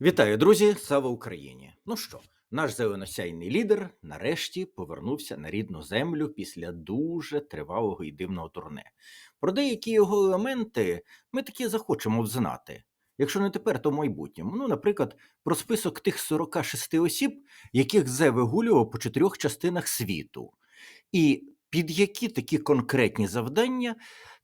Вітаю, друзі! Слава Україні! Ну що, наш зеленосяйний лідер нарешті повернувся на рідну землю після дуже тривалого і дивного турне. Про деякі його елементи ми таки захочемо взнати. Якщо не тепер, то в майбутньому. Ну, наприклад, про список тих 46 осіб, яких Зе вигулював по чотирьох частинах світу, і під які такі конкретні завдання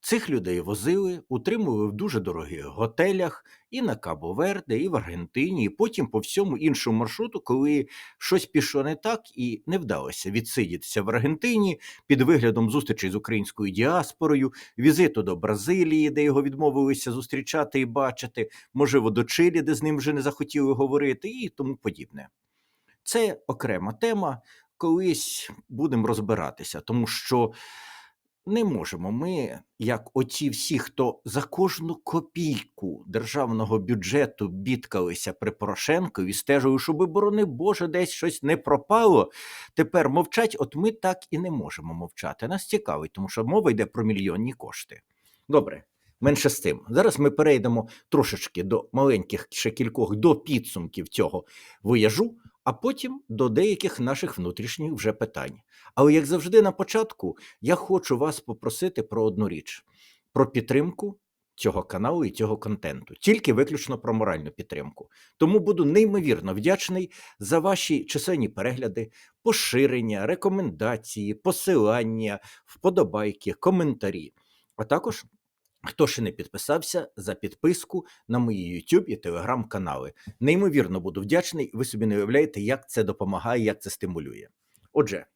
цих людей возили, утримували в дуже дорогих готелях і на Кабо-Верде, і в Аргентині, і потім по всьому іншому маршруту, коли щось пішло не так і не вдалося відсидітися в Аргентині під виглядом зустрічі з українською діаспорою, візиту до Бразилії, де його відмовилися зустрічати і бачити, можливо, до Чилі, де з ним вже не захотіли говорити, і тому подібне. Це окрема тема. Колись будемо розбиратися, тому що не можемо ми, як оці всі, хто за кожну копійку державного бюджету бідкалися при Порошенкові, стежили, щоб, борони Боже, десь щось не пропало. Тепер мовчать, от ми так і не можемо мовчати. Нас цікавить, тому що мова йде про мільйонні кошти. Добре. Менше з тим, зараз ми перейдемо трошечки до маленьких ще кількох до підсумків цього виїжджу, а потім до деяких наших внутрішніх вже питань. Але як завжди, на початку я хочу вас попросити про одну річ: про підтримку цього каналу і цього контенту, тільки виключно про моральну підтримку. Тому буду неймовірно вдячний за ваші чисельні перегляди, поширення, рекомендації, посилання, вподобайки, коментарі. А також. Хто ще не підписався за підписку на мої YouTube і Telegram канали. Неймовірно буду вдячний. Ви собі не уявляєте, як це допомагає, як це стимулює. Отже,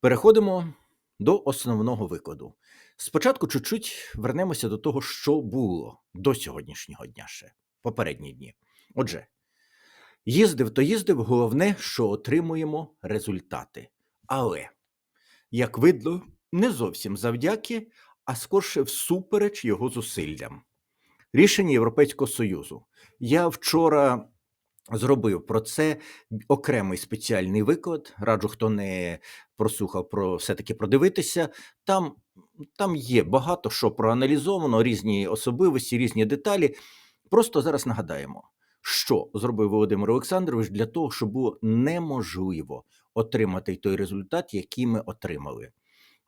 переходимо до основного викладу. Спочатку чуть-чуть вернемося до того, що було до сьогоднішнього дня ще попередні дні. Отже, їздив то їздив, головне, що отримуємо результати. Але, як видно, не зовсім завдяки а скорше всупереч його зусиллям. Рішення Європейського Союзу. Я вчора зробив про це окремий спеціальний виклад. Раджу, хто не прослухав про все-таки продивитися. Там там є багато що проаналізовано, різні особливості, різні деталі. Просто зараз нагадаємо, що зробив Володимир Олександрович для того, щоб було неможливо отримати той результат, який ми отримали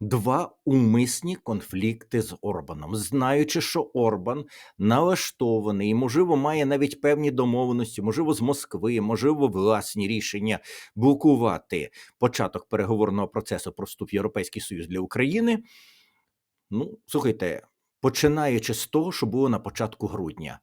два умисні конфлікти з Орбаном, знаючи, що Орбан налаштований і, можливо, має навіть певні домовленості, можливо, з Москви, можливо, власні рішення блокувати початок переговорного процесу про вступ в Європейський Союз для України. Ну, слухайте, починаючи з того, що було на початку грудня.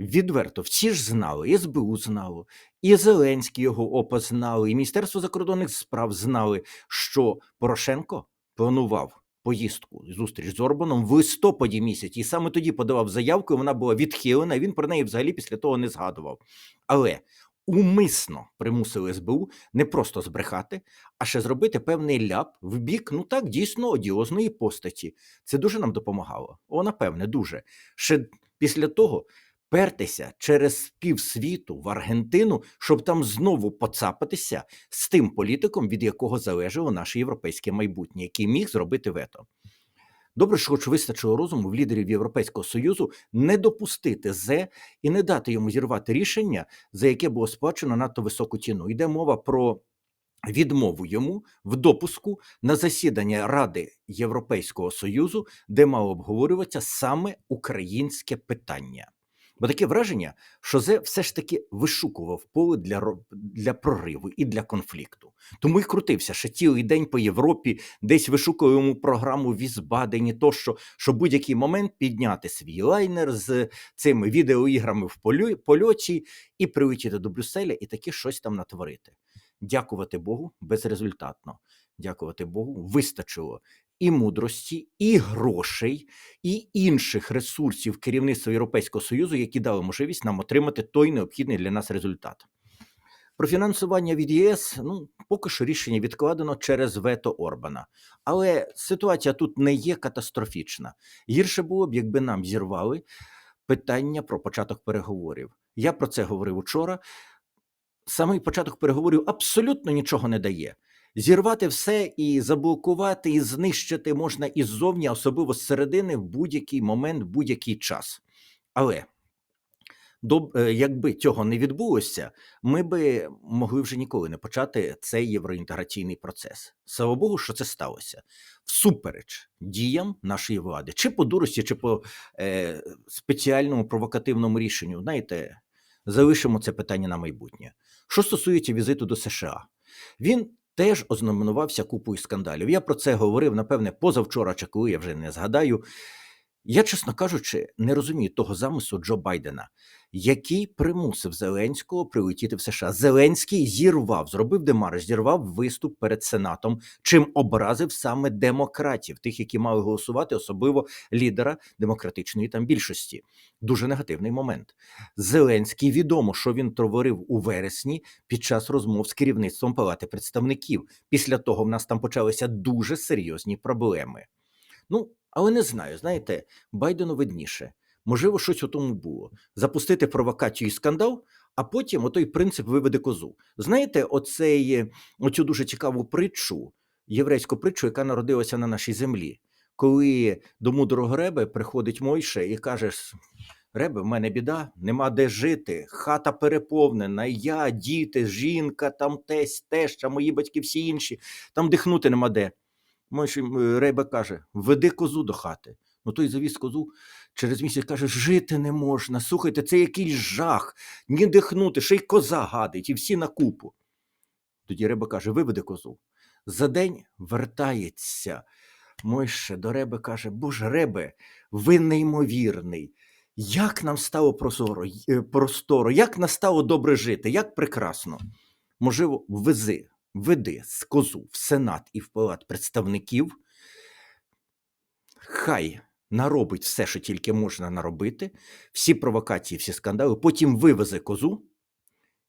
Відверто, всі ж знали, і СБУ знало, і Зеленський його ОПА знали, і Міністерство закордонних справ знали, що Порошенко планував поїздку зустріч з Орбаном в листопаді місяці, і саме тоді подавав заявку. і Вона була відхилена. і Він про неї взагалі після того не згадував. Але умисно примусили СБУ не просто збрехати, а ще зробити певний ляп в бік, ну так дійсно одіозної постаті. Це дуже нам допомагало. О, напевне, дуже ще після того пертися через півсвіту в Аргентину, щоб там знову поцапатися з тим політиком, від якого залежало наше європейське майбутнє, який міг зробити вето. Добре, що хоч вистачило розуму в лідерів Європейського союзу не допустити зе і не дати йому зірвати рішення, за яке було сплачено надто високу ціну. Йде мова про відмову йому в допуску на засідання Ради Європейського союзу, де мало обговорюватися саме українське питання. Бо таке враження, що Зе все ж таки вишукував поле для для прориву і для конфлікту. Тому й крутився ще цілий день по Європі, десь вишукував йому програму в Ізбадені, тощо, щоб будь-який момент підняти свій лайнер з цими відеоіграми в польоті і прилетіти до Брюсселя і таки щось там натворити. Дякувати Богу безрезультатно. Дякувати Богу, вистачило і мудрості, і грошей, і інших ресурсів керівництва Європейського Союзу, які дали можливість нам отримати той необхідний для нас результат. Про фінансування від ЄС ну поки що рішення відкладено через вето Орбана. Але ситуація тут не є катастрофічна. Гірше було б, якби нам зірвали питання про початок переговорів. Я про це говорив учора. Самий початок переговорів абсолютно нічого не дає. Зірвати все і заблокувати, і знищити можна іззовні, особливо з середини, в будь-який момент, в будь-який час. Але е, Якби цього не відбулося, ми би могли вже ніколи не почати цей євроінтеграційний процес. Слава Богу, що це сталося всупереч діям нашої влади, чи по дурості, чи по е, спеціальному провокативному рішенню. Знаєте, залишимо це питання на майбутнє. Що стосується візиту до США, він теж ознаменувався купою скандалів. Я про це говорив, напевне, позавчора, чи коли я вже не згадаю. Я, чесно кажучи, не розумію того замислу Джо Байдена, який примусив Зеленського прилетіти в США. Зеленський зірвав, зробив демарш, зірвав виступ перед Сенатом, чим образив саме демократів, тих, які мали голосувати, особливо лідера демократичної там більшості. Дуже негативний момент. Зеленський відомо, що він творив у вересні під час розмов з керівництвом Палати представників. Після того в нас там почалися дуже серйозні проблеми. Ну, але не знаю, знаєте, Байдену видніше. Можливо, щось у тому було. Запустити провокацію і скандал, а потім отой принцип виведе козу. Знаєте, оцей, оцю дуже цікаву притчу, єврейську притчу, яка народилася на нашій землі, коли до мудрого Ребе приходить Мойше і каже: Ребе, в мене біда, нема де жити, хата переповнена, я, діти, жінка, там тесть, теща, мої батьки, всі інші, там дихнути нема де. Мойші м, Рейба каже: веди козу до хати. Ну той завіз козу через місяць каже: жити не можна. Слухайте, це якийсь жах, ні дихнути, ще й коза гадить, і всі на купу. Тоді Реба каже: виведи козу. За день вертається. Мойше до Реби каже: Боже, Ребе, ви неймовірний. Як нам стало прозоро, е, просторо, як нам стало добре жити, як прекрасно. Можливо, вези, веди з козу в Сенат і в Палат представників. Хай наробить все, що тільки можна наробити, всі провокації, всі скандали, потім вивезе козу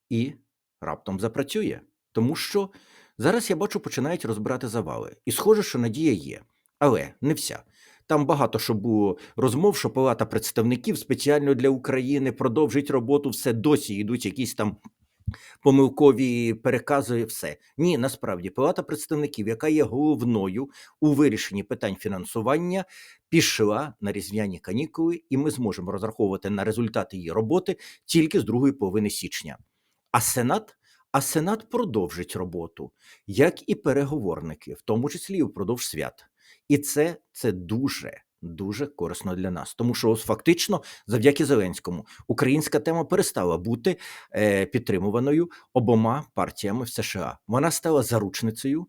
і раптом запрацює. Тому що зараз я бачу, починають розбирати завали. І схоже, що надія є, але не вся. Там багато що було розмов, що Палата представників спеціально для України продовжить роботу, все досі йдуть якісь там помилкові перекази, і все. Ні, насправді Палата представників, яка є головною у вирішенні питань фінансування, пішла на різдвяні канікули, і ми зможемо розраховувати на результати її роботи тільки з другої половини січня. А Сенат, а Сенат продовжить роботу, як і переговорники, в тому числі і впродовж свят. І це, це дуже. Дуже корисно для нас, тому що фактично, завдяки Зеленському, українська тема перестала бути е, підтримуваною обома партіями в США. Вона стала заручницею.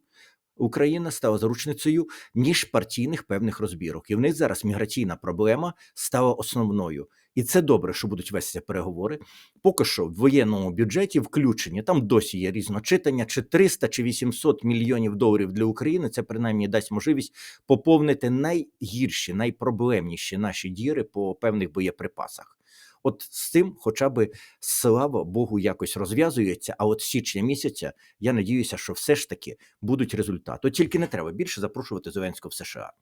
Україна стала заручницею міжпартійних певних розбірок. І в них зараз міграційна проблема стала основною. І це добре, що будуть вестися переговори. Поки що в воєнному бюджеті включені там досі є різночитання, чи 300, чи 800 мільйонів доларів для України. Це принаймні дасть можливість поповнити найгірші, найпроблемніші наші діри по певних боєприпасах. От з цим, хоча би слава Богу, якось розв'язується. А от січня місяця я надіюся, що все ж таки будуть результати. Тільки не треба більше запрошувати Зеленського в США.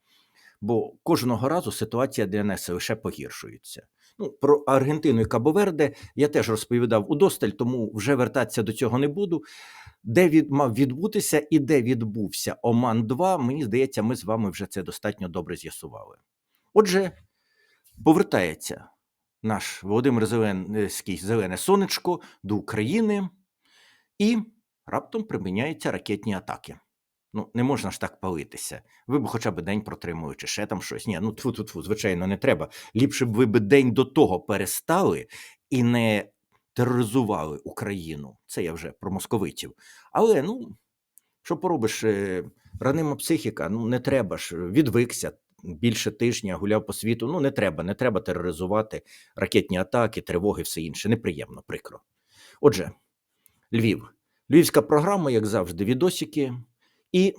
Бо кожного разу ситуація для нас лише погіршується. Ну, про Аргентину і Кабоверде я теж розповідав удосталь, тому вже вертатися до цього не буду. Де від мав відбутися і де відбувся Оман 2 мені здається, ми з вами вже це достатньо добре з'ясували. Отже, повертається наш Володимир Зеленський Зелене Сонечко до України і раптом приміняються ракетні атаки. Ну, не можна ж так палитися. Ви б хоча б день протримали, чи ще там щось. Ні, ну тфу тфу тфу звичайно, не треба. Ліпше б ви б день до того перестали і не тероризували Україну. Це я вже про московитів. Але ну, що поробиш, е, ранима психіка, ну не треба ж, відвикся. Більше тижня гуляв по світу. Ну, не треба, не треба тероризувати ракетні атаки, тривоги, все інше. Неприємно, прикро. Отже, Львів. Львівська програма, як завжди, відосики. І,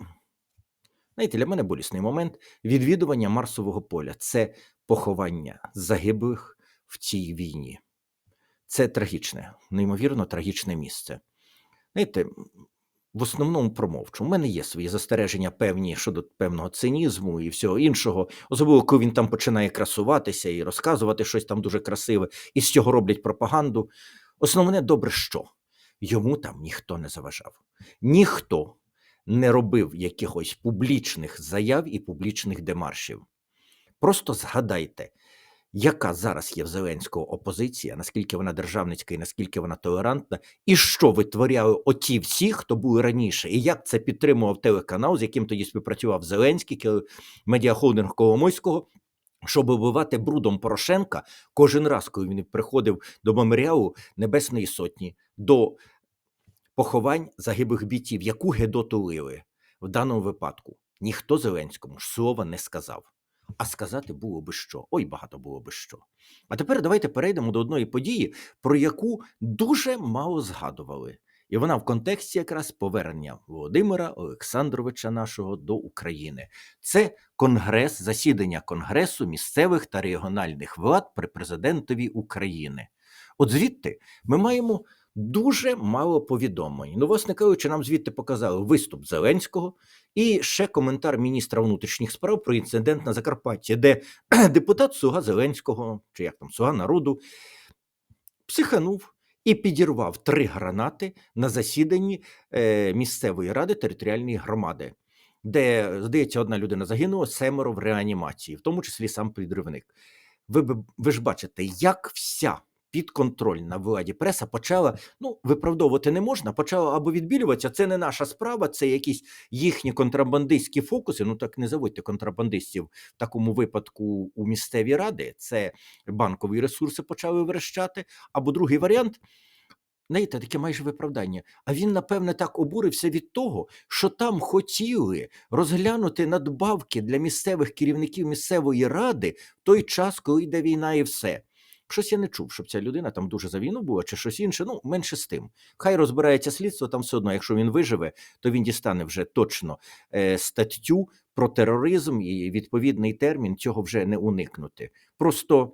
знаєте, для мене болісний момент відвідування Марсового поля це поховання загиблих в цій війні. Це трагічне, неймовірно трагічне місце. Знаєте, в основному промовчу. У мене є свої застереження певні щодо певного цинізму і всього іншого, особливо коли він там починає красуватися і розказувати щось там дуже красиве, і з цього роблять пропаганду. Основне добре, що йому там ніхто не заважав. Ніхто не робив якихось публічних заяв і публічних демаршів. Просто згадайте, яка зараз є в Зеленського опозиція, наскільки вона державницька і наскільки вона толерантна, і що витворяли оті всі, хто були раніше, і як це підтримував телеканал, з яким тоді співпрацював Зеленський, медіахолдинг Коломойського. Щоб вбивати брудом Порошенка кожен раз, коли він приходив до меморіалу Небесної Сотні, до поховань загиблих бійців, яку гедоту лили в даному випадку, ніхто Зеленському ж слова не сказав. А сказати було би що. Ой, багато було би що. А тепер давайте перейдемо до одної події, про яку дуже мало згадували. І вона в контексті якраз повернення Володимира Олександровича нашого до України. Це конгрес, засідання Конгресу місцевих та регіональних влад при президентові України. От звідти ми маємо дуже мало повідомлень. Ну, власне кажучи, нам звідти показали виступ Зеленського і ще коментар міністра внутрішніх справ про інцидент на Закарпатті, де депутат Суга Зеленського, чи як там Суга народу, психанув і підірвав три гранати на засіданні е, місцевої ради територіальної громади, де, здається, одна людина загинула, семеро в реанімації, в тому числі сам підривник. Ви, ви ж бачите, як вся підконтрольна владі преса почала, ну, виправдовувати не можна, почала або відбілюватися, це не наша справа, це якісь їхні контрабандистські фокуси. Ну так не заводьте контрабандистів в такому випадку у місцеві ради. Це банкові ресурси почали верещати. Або другий варіант. Знаєте, таке майже виправдання. А він, напевне, так обурився від того, що там хотіли розглянути надбавки для місцевих керівників місцевої ради в той час, коли йде війна і все. Щось я не чув, щоб ця людина там дуже за війну була чи щось інше. Ну, менше з тим. Хай розбирається слідство, там все одно, якщо він виживе, то він дістане вже точно е, статтю про тероризм і відповідний термін цього вже не уникнути. Просто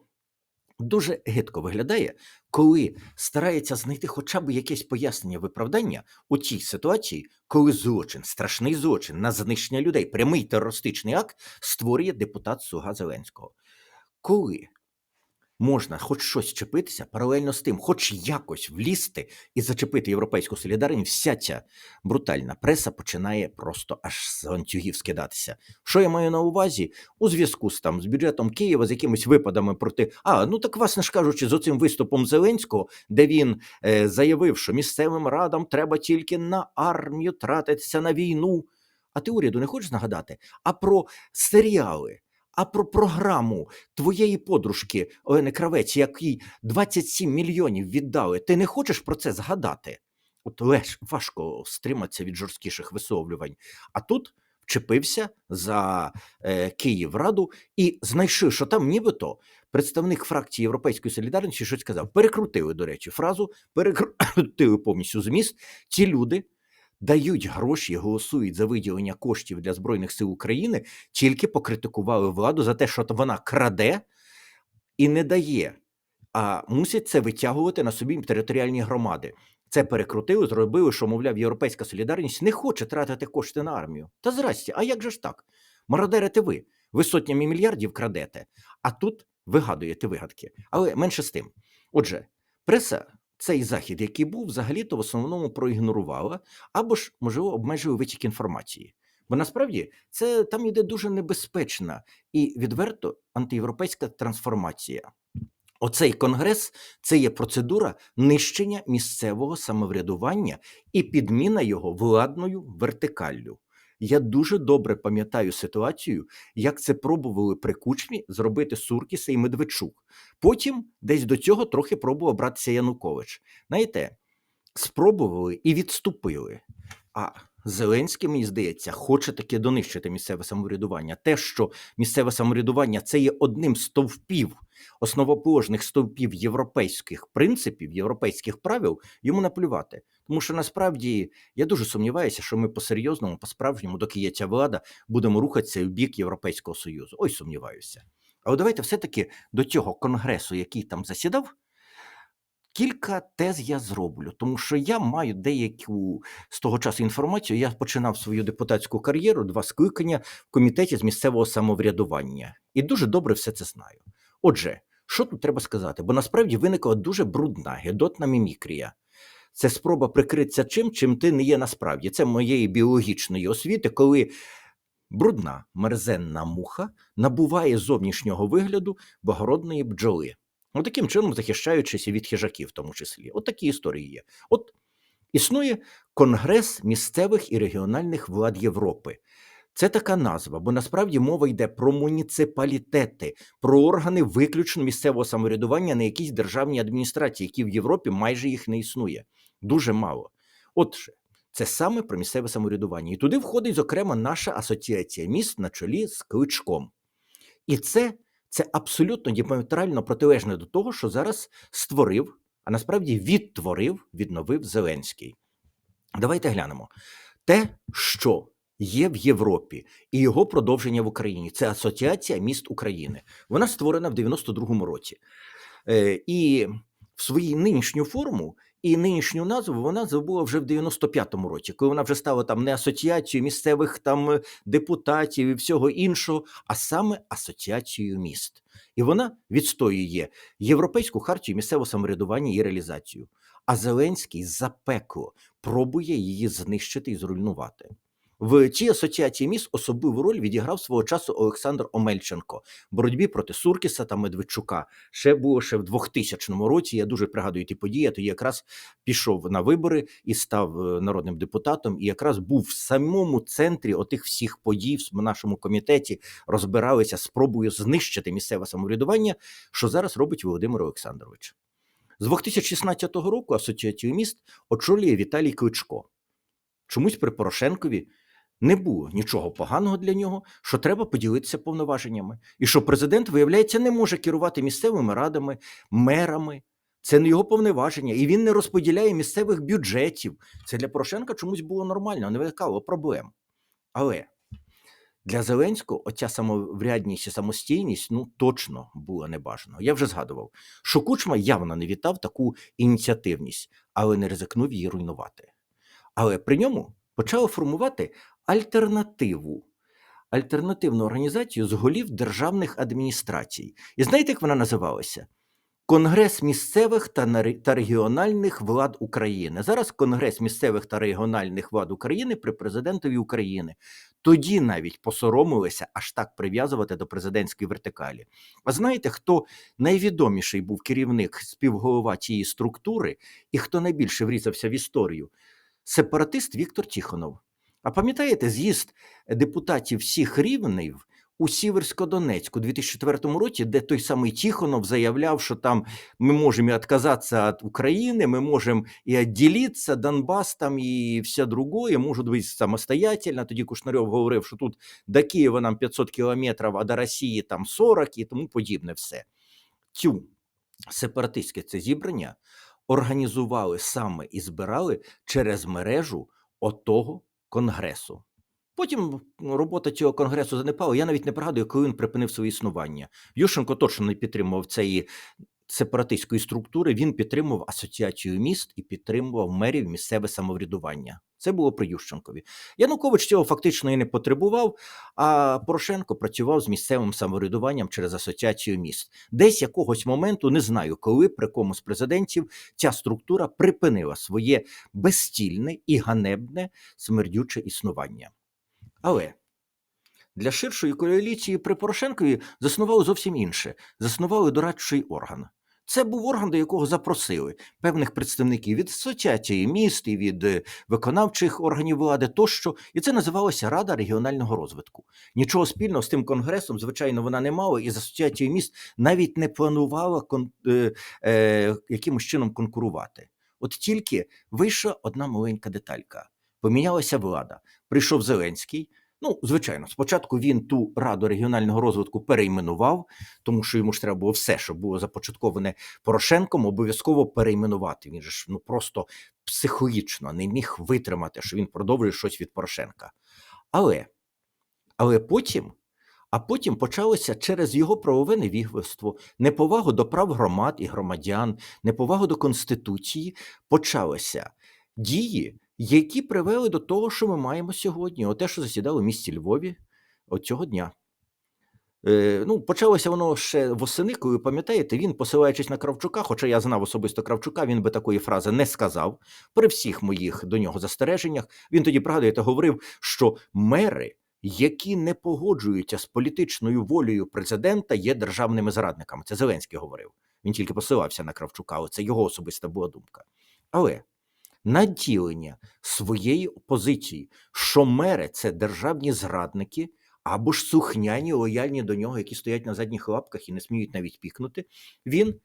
дуже гидко виглядає, коли старається знайти хоча б якесь пояснення виправдання у тій ситуації, коли злочин, страшний злочин на знищення людей, прямий терористичний акт створює депутат Суга Зеленського. Коли можна хоч щось чепитися паралельно з тим, хоч якось влізти і зачепити європейську солідарність, вся ця брутальна преса починає просто аж з ланцюгів скидатися. Що я маю на увазі? У зв'язку з там з бюджетом Києва, з якимись випадами проти. А ну так власне ж кажучи, з оцим виступом Зеленського, де він е, заявив, що місцевим радам треба тільки на армію тратитися на війну. А ти уряду не хочеш нагадати? А про серіали, а про програму твоєї подружки Олени Кравець, якій 27 мільйонів віддали. Ти не хочеш про це згадати? От леш важко стриматися від жорсткіших висловлювань. А тут вчепився за е, Київраду і знайшов, що там нібито представник фракції Європейської солідарності щось сказав. Перекрутили, до речі, фразу, перекрутили повністю зміст. Ці люди дають гроші, голосують за виділення коштів для Збройних сил України, тільки покритикували владу за те, що вона краде і не дає, а мусять це витягувати на собі територіальні громади. Це перекрутили, зробили, що, мовляв, європейська солідарність не хоче тратити кошти на армію. Та здрасте, а як же ж так? Мародерите ви. Ви сотнями мільярдів крадете, а тут вигадуєте вигадки. Але менше з тим. Отже, преса цей захід, який був, взагалі-то в основному проігнорувала, або ж, можливо, обмежує витік інформації. Бо насправді це там йде дуже небезпечна і відверто антиєвропейська трансформація. Оцей конгрес це є процедура нищення місцевого самоврядування і підміна його владною вертикаллю. Я дуже добре пам'ятаю ситуацію, як це пробували при кучмі зробити Суркіса і Медведчук. Потім десь до цього трохи пробував братися Янукович. Знаєте, спробували і відступили. А Зеленський, мені здається, хоче таки донищити місцеве самоврядування. Те, що місцеве самоврядування це є одним з стовпів, основоположних стовпів європейських принципів, європейських правил, йому наплювати. Тому що насправді я дуже сумніваюся, що ми по-серйозному, по-справжньому, доки є ця влада, будемо рухатися в бік Європейського Союзу. Ой, сумніваюся. Але давайте все-таки до цього конгресу, який там засідав, кілька тез я зроблю, тому що я маю деяку з того часу інформацію. Я починав свою депутатську кар'єру, два скликання в комітеті з місцевого самоврядування, і дуже добре все це знаю. Отже, що тут треба сказати? Бо насправді виникла дуже брудна, гедотна мімікрія. Це спроба прикритися чим, чим ти не є насправді. Це моєї біологічної освіти, коли брудна мерзенна муха набуває зовнішнього вигляду благородної бджоли. Ну, таким чином захищаючись від хижаків, в тому числі. От такі історії є. От існує Конгрес місцевих і регіональних влад Європи. Це така назва, бо насправді мова йде про муніципалітети, про органи виключно місцевого самоврядування на якійсь державній адміністрації, які в Європі майже їх не існує. Дуже мало. Отже, це саме про місцеве самоврядування. І туди входить, зокрема, наша асоціація міст на чолі з кличком. І це, це абсолютно діаметрально протилежне до того, що зараз створив, а насправді відтворив, відновив Зеленський. Давайте глянемо. Те, що є в Європі, і його продовження в Україні це Асоціація міст України. Вона створена в 92-му році. Е, і в своїй нинішню форму і нинішню назву вона забула вже в 95-му році, коли вона вже стала там не асоціацією місцевих там е, депутатів і всього іншого, а саме асоціацією міст. І вона відстоює європейську хартію місцевого самоврядування і реалізацію. А Зеленський запекло пробує її знищити і зруйнувати. В цій асоціації міст особливу роль відіграв свого часу Олександр Омельченко в боротьбі проти Суркіса та Медведчука. Ще було ще в 2000 році. Я дуже пригадую ті події. Я тоді якраз пішов на вибори і став е, народним депутатом. І якраз був в самому центрі отих всіх подій в нашому комітеті. Розбиралися спробою знищити місцеве самоврядування, що зараз робить Володимир Олександрович. З 2016 року асоціацію міст очолює Віталій Кличко. Чомусь при Порошенкові не було нічого поганого для нього, що треба поділитися повноваженнями, і що президент, виявляється, не може керувати місцевими радами, мерами. Це не його повноваження, і він не розподіляє місцевих бюджетів. Це для Порошенка чомусь було нормально, не виникало проблем. Але для Зеленського оця самоврядність і самостійність ну точно була небажано. Я вже згадував, що Кучма явно не вітав таку ініціативність, але не ризикнув її руйнувати. Але при ньому почали формувати альтернативу, альтернативну організацію з голів державних адміністрацій. І знаєте, як вона називалася? Конгрес місцевих та регіональних влад України. Зараз Конгрес місцевих та регіональних влад України при президентові України. Тоді навіть посоромилися аж так прив'язувати до президентської вертикалі. А знаєте, хто найвідоміший був керівник співголова цієї структури і хто найбільше врізався в історію? Сепаратист Віктор Тіхонов. А пам'ятаєте з'їзд депутатів всіх рівнів у Сіверсько-Донецьку у 2004 році, де той самий Тіхонов заявляв, що там ми можемо і відказатися від України, ми можемо і відділитися, Донбас там і все другое, можуть бути самостоятельно. Тоді Кушнарьов говорив, що тут до Києва нам 500 кілометрів, а до Росії там 40 і тому подібне все. Цю сепаратистське це зібрання організували саме і збирали через мережу отого конгресу. Потім робота цього конгресу занепала. Я навіть не пригадую, коли він припинив своє існування. Ющенко точно не підтримував цієї сепаратистської структури. Він підтримував асоціацію міст і підтримував мерів місцеве самоврядування. Це було при Ющенкові. Янукович цього фактично і не потребував. А Порошенко працював з місцевим самоврядуванням через асоціацію міст. Десь якогось моменту не знаю, коли при кому з президентів ця структура припинила своє безстільне і ганебне смердюче існування. Але для ширшої коаліції при Порошенкові заснували зовсім інше: заснували дорадчий орган. Це був орган, до якого запросили певних представників від асоціації міст і від е, виконавчих органів влади тощо, і це називалося Рада регіонального розвитку. Нічого спільного з тим конгресом, звичайно, вона не мала, і з асоціацією міст навіть не планувала кон, е, е, якимось чином конкурувати. От тільки вийшла одна маленька деталька: помінялася влада. Прийшов Зеленський. Ну, звичайно, спочатку він ту раду регіонального розвитку перейменував, тому що йому ж треба було все, що було започатковане Порошенком, обов'язково перейменувати. Він же ж ну просто психологічно не міг витримати, що він продовжує щось від Порошенка. Але, але потім, а потім почалося через його правове невігластво, неповагу до прав громад і громадян, неповагу до конституції, почалися дії, які привели до того, що ми маємо сьогодні. Оте, що засідало в місті Львові цього дня. Е, ну, почалося воно ще восени, коли пам'ятаєте, він, посилаючись на Кравчука, хоча я знав особисто Кравчука, він би такої фрази не сказав. При всіх моїх до нього застереженнях. Він тоді, пригадуєте, говорив, що мери які не погоджуються з політичною волею президента, є державними зрадниками. Це Зеленський говорив. Він тільки посилався на Кравчука, але це його особиста була думка. Але наділення своєї опозиції, що мери це державні зрадники або ж сухняні, лояльні до нього, які стоять на задніх лапках і не сміють навіть пікнути, він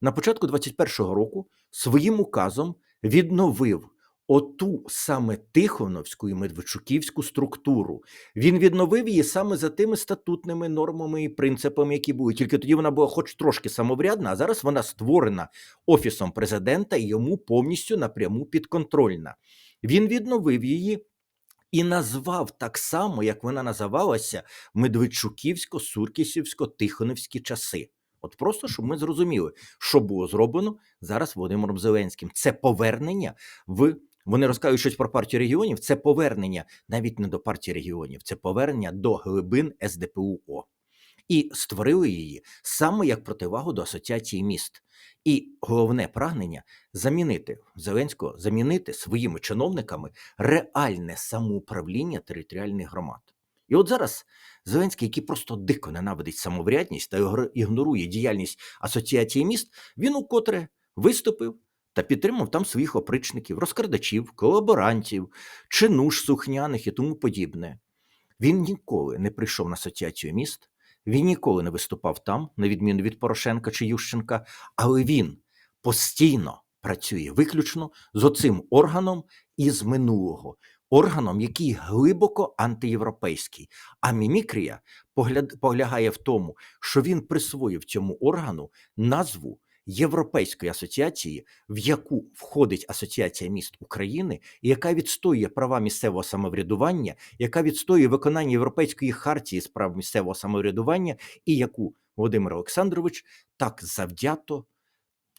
на початку 21-го року своїм указом відновив оту саме Тихоновську і Медведчуківську структуру. Він відновив її саме за тими статутними нормами і принципами, які були. Тільки тоді вона була хоч трошки самоврядна, а зараз вона створена офісом президента і йому повністю напряму підконтрольна. Він відновив її. І назвав так само, як вона називалася Медведчуківсько-Суркісівсько-Тихонівські часи. От просто щоб ми зрозуміли, що було зроблено зараз Володимиром Зеленським. Це повернення в вони розказують щось про партію регіонів. Це повернення навіть не до партії регіонів, це повернення до глибин СДПУО. І створили її саме як противагу до асоціації міст. І головне прагнення замінити Зеленського, замінити своїми чиновниками реальне самоуправління територіальних громад. І от зараз Зеленський, який просто дико ненавидить самоврядність та ігнорує діяльність асоціації міст, він укотре виступив та підтримав там своїх опричників, розкрадачів, колаборантів, чинуш сухняних і тому подібне. Він ніколи не прийшов на асоціацію міст, він ніколи не виступав там, на відміну від Порошенка чи Ющенка, але він постійно працює виключно з оцим органом із минулого, органом, який глибоко антиєвропейський. А мімікрія полягає в тому, що він присвоїв цьому органу назву Європейської асоціації, в яку входить Асоціація міст України, і яка відстоює права місцевого самоврядування, яка відстоює виконання Європейської хартії з прав місцевого самоврядування, і яку Володимир Олександрович так завдято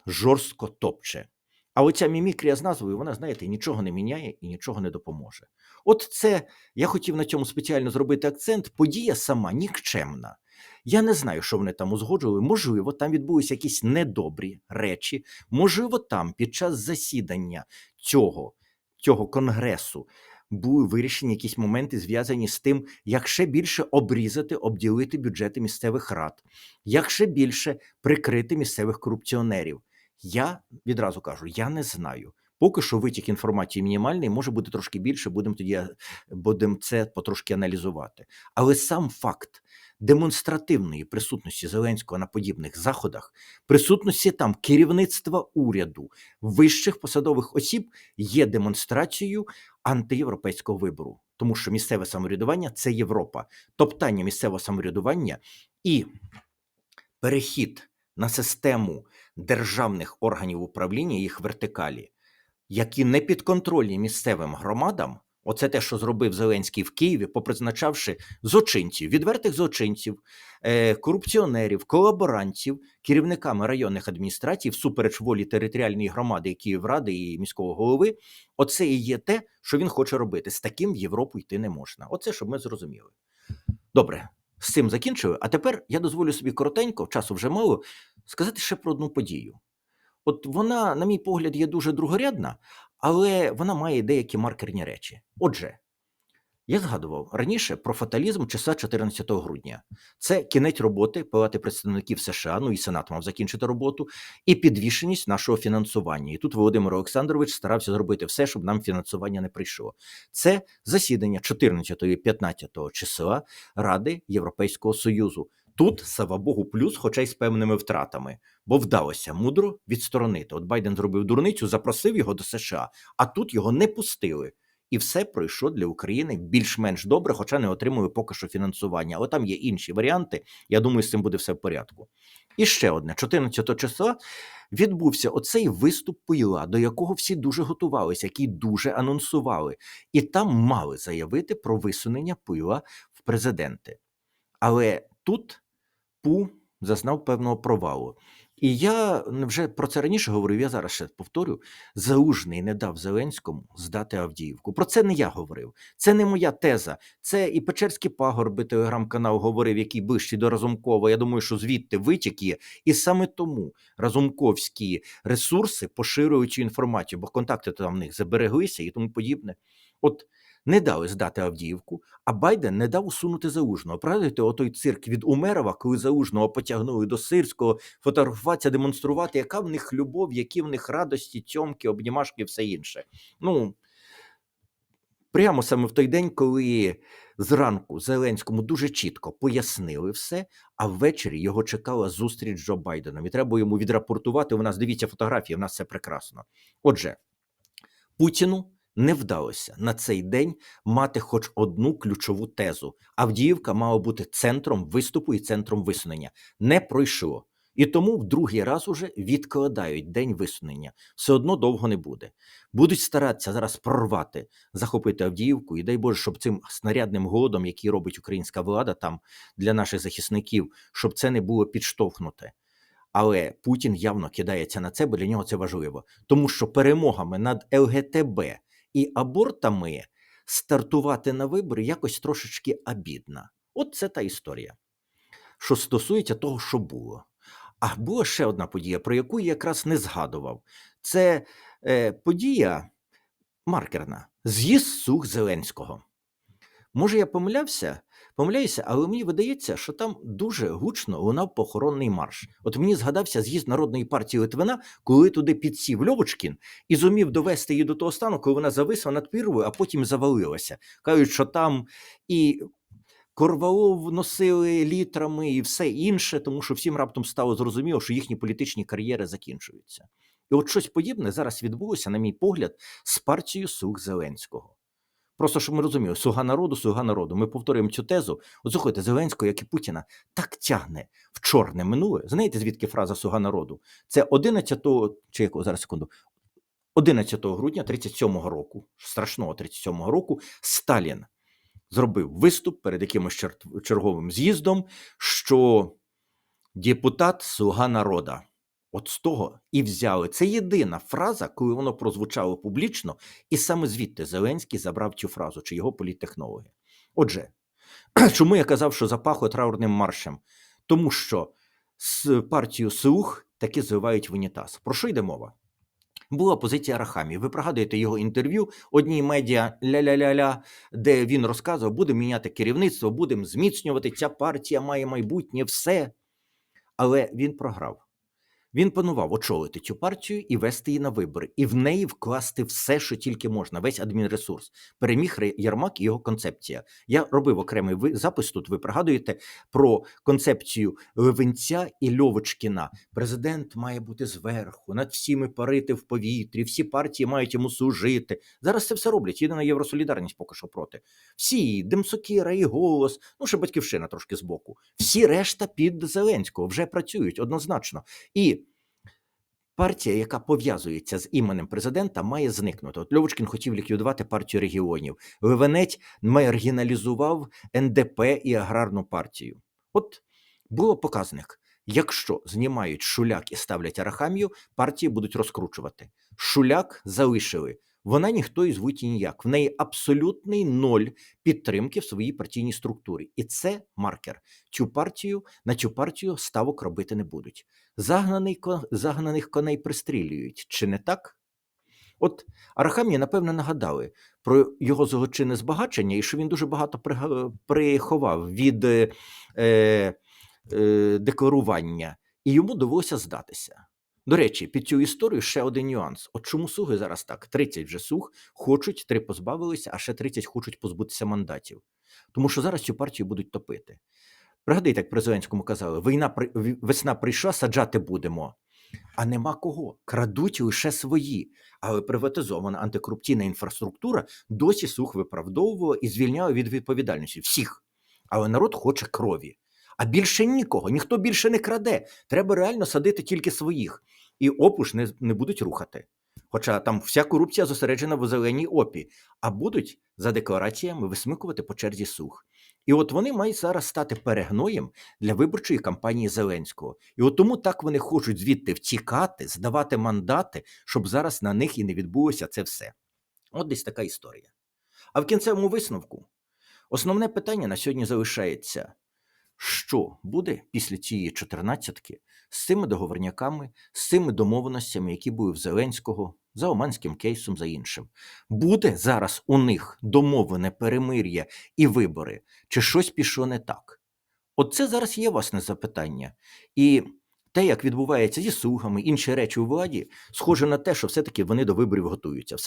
жорстко топче. А оця мімікрія з назвою, вона, знаєте, нічого не міняє і нічого не допоможе. От це я хотів на цьому спеціально зробити акцент. Подія сама нікчемна. Я не знаю, що вони там узгоджували. Можливо, там відбулися якісь недобрі речі. Можливо, там під час засідання цього, цього конгресу були вирішені якісь моменти, зв'язані з тим, як ще більше обрізати, обділити бюджети місцевих рад, як ще більше прикрити місцевих корупціонерів. Я відразу кажу, я не знаю. Поки що витік інформації мінімальний, може бути трошки більше, будемо тоді е, будемо це потрошки аналізувати. Але сам факт демонстративної присутності Зеленського на подібних заходах, присутності там керівництва уряду, вищих посадових осіб є демонстрацією антиєвропейського вибору, тому що місцеве самоврядування це Європа, топтання місцевого самоврядування і перехід на систему державних органів управління їх вертикалі, які не підконтрольні місцевим громадам. Оце те, що зробив Зеленський в Києві, попризначавши злочинців, відвертих злочинців, е, корупціонерів, колаборантів, керівниками районних адміністрацій, всупереч волі територіальної громади, Київради і міського голови. Оце і є те, що він хоче робити. З таким в Європу йти не можна. Оце щоб ми зрозуміли. Добре, з цим закінчую. А тепер я дозволю собі коротенько, часу вже мало, сказати ще про одну подію. От вона, на мій погляд, є дуже другорядна, але вона має деякі маркерні речі. Отже, я згадував раніше про фаталізм числа 14 грудня. Це кінець роботи Палати представників США, ну і Сенат мав закінчити роботу, і підвішеність нашого фінансування. І тут Володимир Олександрович старався зробити все, щоб нам фінансування не прийшло. Це засідання 14 і 15 числа Ради Європейського Союзу. Тут, слава Богу, плюс, хоча й з певними втратами, бо вдалося мудро відсторонити. От Байден зробив дурницю, запросив його до США, а тут його не пустили. І все пройшло для України більш-менш добре, хоча не отримує поки що фінансування. Але там є інші варіанти. Я думаю, з цим буде все в порядку. І ще одне: 14 числа відбувся оцей виступ Пила, до якого всі дуже готувалися, який дуже анонсували, і там мали заявити про висунення пила в президенти. Але тут Пу зазнав певного провалу. І я вже про це раніше говорив, я зараз ще повторю: Залужний не дав Зеленському здати Авдіївку. Про це не я говорив. Це не моя теза. Це і Печерські пагорби, телеграм-канал говорив, який ближчий до Разумкова. Я думаю, що звідти витік є. І саме тому разумковські ресурси поширюють цю інформацію, бо контакти там в них забереглися і тому подібне. От не дали здати Авдіївку, а Байден не дав усунути Залужного. Пригадуєте, отой цирк від Умерова, коли Залужного потягнули до Сирського, фотографуватися, демонструвати, яка в них любов, які в них радості, тьомки, обнімашки все інше. Ну, прямо саме в той день, коли зранку Зеленському дуже чітко пояснили все, а ввечері його чекала зустріч з Джо Байденом. І треба йому відрапортувати. У нас дивіться фотографії, в нас все прекрасно. Отже, Путіну не вдалося на цей день мати хоч одну ключову тезу. Авдіївка мала бути центром виступу і центром висунення. Не пройшло. І тому в другий раз уже відкладають день висунення. Все одно довго не буде. Будуть старатися зараз прорвати, захопити Авдіївку, і дай Боже, щоб цим снарядним голодом, який робить українська влада там для наших захисників, щоб це не було підштовхнуте. Але Путін явно кидається на це, бо для нього це важливо, тому що перемогами над ЛГТБ і абортами стартувати на вибори якось трошечки обідно. От це та історія, що стосується того, що було. А була ще одна подія, про яку я якраз не згадував. Це е, подія маркерна з'їзд сух Зеленського. Може, я помилявся, помиляюся, але мені видається, що там дуже гучно лунав похоронний марш. От мені згадався з'їзд Народної партії Литвина, коли туди підсів Льовочкін і зумів довести її до того стану, коли вона зависла над пірвою, а потім завалилася. Кажуть, що там і Корвалов носили літрами і все інше, тому що всім раптом стало зрозуміло, що їхні політичні кар'єри закінчуються. І от щось подібне зараз відбулося, на мій погляд, з партією Сух Зеленського. Просто щоб ми розуміли, слуга народу, слуга народу. Ми повторюємо цю тезу. От слухайте, Зеленського, як і Путіна, так тягне в чорне минуле. Знаєте, звідки фраза слуга народу? Це 11 чи якого зараз секунду. 11 грудня 37-го року, страшного 37-го року, Сталін зробив виступ перед якимось черговим з'їздом, що депутат слуга народа. От з того і взяли. Це єдина фраза, коли воно прозвучало публічно, і саме звідти Зеленський забрав цю фразу чи його політтехнологи. Отже, чому я казав, що запахло траурним маршем? Тому що з партію Слух таки зливають в унітаз. Про що йде мова? Була позиція Рахамі. Ви пригадуєте його інтерв'ю одній медіа ля-ля-ля-ля, де він розказував, будемо міняти керівництво, будемо зміцнювати. Ця партія має майбутнє, все. Але він програв. Він планував очолити цю партію і вести її на вибори, і в неї вкласти все, що тільки можна, весь адмінресурс. Переміг Ре- Ярмак і його концепція. Я робив окремий запис тут. Ви пригадуєте про концепцію Левенця і Льовочкіна. Президент має бути зверху, над всіми парити в повітрі, всі партії мають йому служити. Зараз це все роблять. Єдина євросолідарність поки що проти. Всі Демсокіра і голос, ну ще батьківщина трошки збоку. Всі решта під Зеленського вже працюють однозначно. І партія, яка пов'язується з іменем президента, має зникнути. От Льовочкін хотів ліквідувати партію регіонів. Левенець маргіналізував НДП і аграрну партію. От було показник. Якщо знімають шуляк і ставлять Арахамію, партії будуть розкручувати. Шуляк залишили. Вона ніхто і звуть її ніяк. В неї абсолютний ноль підтримки в своїй партійній структурі. І це маркер. Цю партію на цю партію ставок робити не будуть. Загнаний, загнаних коней пристрілюють. Чи не так? От Арахамії, напевно, нагадали про його злочинне збагачення і що він дуже багато приховав від е, е, е, декларування, і йому довелося здатися. До речі, під цю історію ще один нюанс. От чому суги зараз так? 30 вже суг хочуть, три позбавилися, а ще 30 хочуть позбутися мандатів. Тому що зараз цю партію будуть топити. Пригадайте, як при Зеленському казали: війна весна прийшла, саджати будемо. А нема кого. Крадуть лише свої. Але приватизована антикорупційна інфраструктура досі сух виправдовувала і звільняла від відповідальності всіх. Але народ хоче крові. А більше нікого, ніхто більше не краде. Треба реально садити тільки своїх. І опуш не, не будуть рухати. Хоча там вся корупція зосереджена в зеленій опі, а будуть за деклараціями висмикувати по черзі сух. І от вони мають зараз стати перегноєм для виборчої кампанії Зеленського. І от тому так вони хочуть звідти втікати, здавати мандати, щоб зараз на них і не відбулося це все. От десь така історія. А в кінцевому висновку основне питання на сьогодні залишається: що буде після цієї чотирнадцятки з цими договорняками, з цими домовленостями, які були в Зеленського, за оманським кейсом, за іншим. Буде зараз у них домовлене перемир'я і вибори, чи щось пішло не так? От це зараз є власне запитання. І те, як відбувається зі слугами, інші речі у владі, схоже на те, що все-таки вони до виборів готуються.